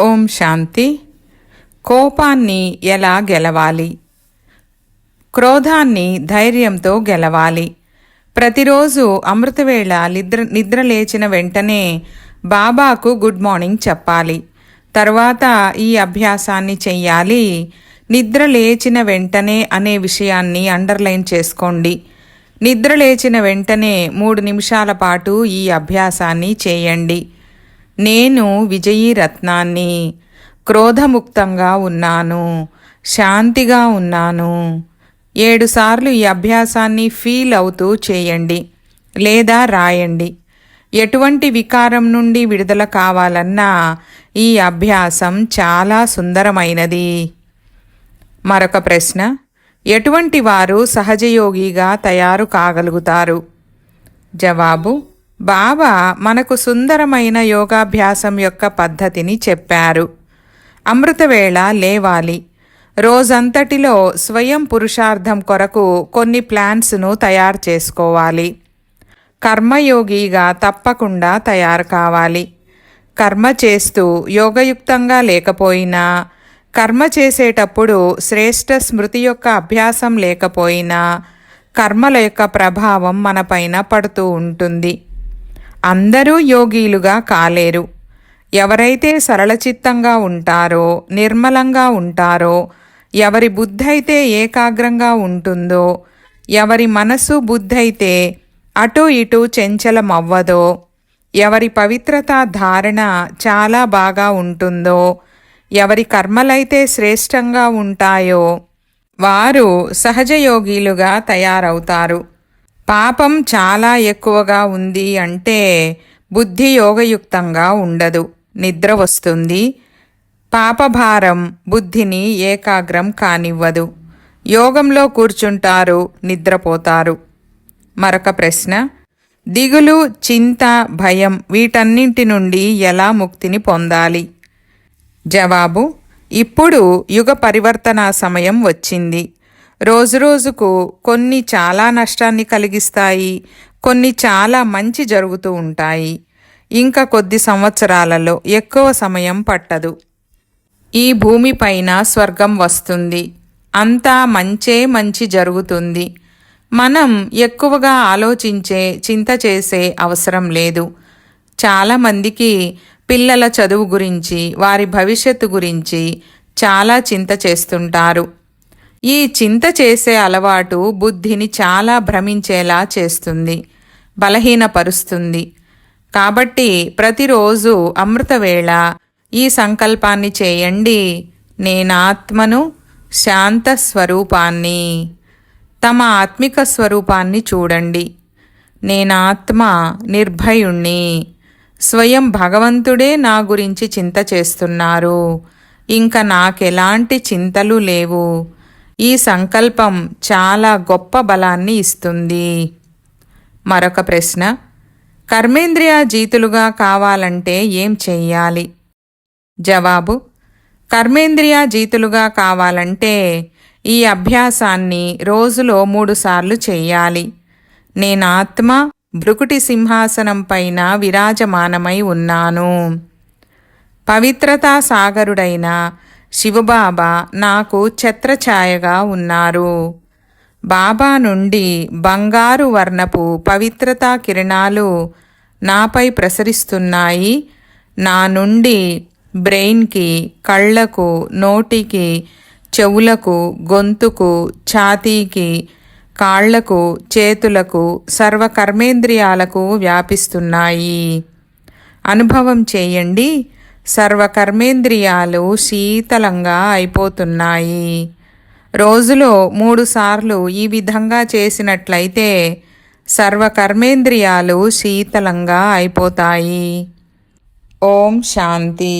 ఓం శాంతి. కోపాన్ని ఎలా గెలవాలి? క్రోధాన్ని ధైర్యంతో గెలవాలి. ప్రతిరోజు అమృతవేళ నిద్ర నిద్ర లేచిన వెంటనే బాబాకు గుడ్ మార్నింగ్ చెప్పాలి. తర్వాత ఈ అభ్యాసాన్ని చెయ్యాలి. నిద్ర లేచిన వెంటనే అనే విషయాన్ని అండర్లైన్ చేసుకోండి. నిద్ర లేచిన వెంటనే మూడు నిమిషాల పాటు ఈ అభ్యాసాన్ని చేయండి. నేను విజయీ రత్నాన్ని క్రోధముక్తంగా ఉన్నాను శాంతిగా ఉన్నాను. ఏడుసార్లు ఈ అభ్యాసాన్ని ఫీల్ అవుతూ చేయండి లేదా రాయండి. ఎటువంటి వికారం నుండి విడుదల కావాలన్నా ఈ అభ్యాసం చాలా సుందరమైనది. మరొక ప్రశ్న. ఎటువంటి వారు సహజయోగిగా తయారు కాగలుగుతారు? జవాబు బాబా మనకు సుందరమైన యోగాభ్యాసం యొక్క పద్ధతిని చెప్పారు. అమృతవేళ లేవాలి. రోజంతటిలో స్వయం పురుషార్థం కొరకు కొన్ని ప్లాన్స్ను తయారు చేసుకోవాలి. కర్మయోగిగా తప్పకుండా తయారు కావాలి. కర్మ చేస్తూ యోగయుక్తంగా లేకపోయినా కర్మ చేసేటప్పుడు శ్రేష్ఠ స్మృతి యొక్క అభ్యాసం లేకపోయినా కర్మల యొక్క ప్రభావం మనపైన పడుతూ ఉంటుంది. అందరూ యోగీలుగా కాలేరు. ఎవరైతే సరళచిత్తంగా ఉంటారో నిర్మలంగా ఉంటారో ఎవరి బుద్ధి అయితే ఏకాగ్రంగా ఉంటుందో ఎవరి మనసు బుద్ధి అయితే అటు ఇటు చెంచలం అవ్వదో ఎవరి పవిత్రత ధారణ చాలా బాగా ఉంటుందో ఎవరి కర్మలైతే శ్రేష్టంగా ఉంటాయో వారు సహజయోగిలుగా తయారవుతారు. పాపం చాలా ఎక్కువగా ఉంది అంటే బుద్ధి యోగయుక్తంగా ఉండదు నిద్ర వస్తుంది. పాపభారం బుద్ధిని ఏకాగ్రం కానివ్వదు. యోగంలో కూర్చుంటారు నిద్రపోతారు. మరొక ప్రశ్న. దిగులు చింత భయం వీటన్నింటి నుండి ఎలా ముక్తిని పొందాలి? జవాబు. ఇప్పుడు యుగ పరివర్తన సమయం వచ్చింది. రోజురోజుకు కొన్ని చాలా నష్టాన్ని కలిగిస్తాయి కొన్ని చాలా మంచి జరుగుతూ ఉంటాయి. ఇంకా కొద్ది సంవత్సరాలలో ఎక్కువ సమయం పట్టదు. ఈ భూమిపైన స్వర్గం వస్తుంది. అంతా మంచే మంచి జరుగుతుంది. మనం ఎక్కువగా ఆలోచించే చింత చేసే అవసరం లేదు. చాలామందికి పిల్లల చదువు గురించి వారి భవిష్యత్తు గురించి చాలా చింత చేస్తుంటారు. ఈ చింత చేసే అలవాటు బుద్ధిని చాలా భ్రమించేలా చేస్తుంది బలహీనపరుస్తుంది. కాబట్టి ప్రతిరోజు అమృతవేళ ఈ సంకల్పాన్ని చేయండి. నేనాత్మను శాంత స్వరూపాన్ని తమ ఆత్మిక స్వరూపాన్ని చూడండి. నేనాత్మ నిర్భయుణ్ణి స్వయం భగవంతుడే నా గురించి చింత చేస్తున్నారు. ఇంకా నాకెలాంటి చింతలు లేవు. ఈ సంకల్పం చాలా గొప్ప బలాన్ని ఇస్తుంది. మరొక ప్రశ్న. కర్మేంద్రియ జీతులుగా కావాలంటే ఏం చెయ్యాలి? జవాబు. కర్మేంద్రియ జీతులుగా కావాలంటే ఈ అభ్యాసాన్ని రోజులో మూడుసార్లు చెయ్యాలి. నేనాత్మ భృకుటి సింహాసనం పైన విరాజమానమై ఉన్నాను. పవిత్రతా సాగరుడైన శివబాబా నాకు ఛత్రఛాయగా ఉన్నారు. బాబా నుండి బంగారు వర్ణపు పవిత్రతా కిరణాలు నాపై ప్రసరిస్తున్నాయి. నా నుండి బ్రెయిన్కి కళ్ళకు నోటికి చెవులకు గొంతుకు ఛాతీకి కాళ్ళకు చేతులకు సర్వకర్మేంద్రియాలకు వ్యాపిస్తున్నాయి. అనుభవం చేయండి. సర్వకర్మేంద్రియాలు శీతలంగా అయిపోతున్నాయి. రోజులో మూడుసార్లు ఈ విధంగా చేసినట్లయితే సర్వకర్మేంద్రియాలు శీతలంగా అయిపోతాయి. ఓం శాంతి.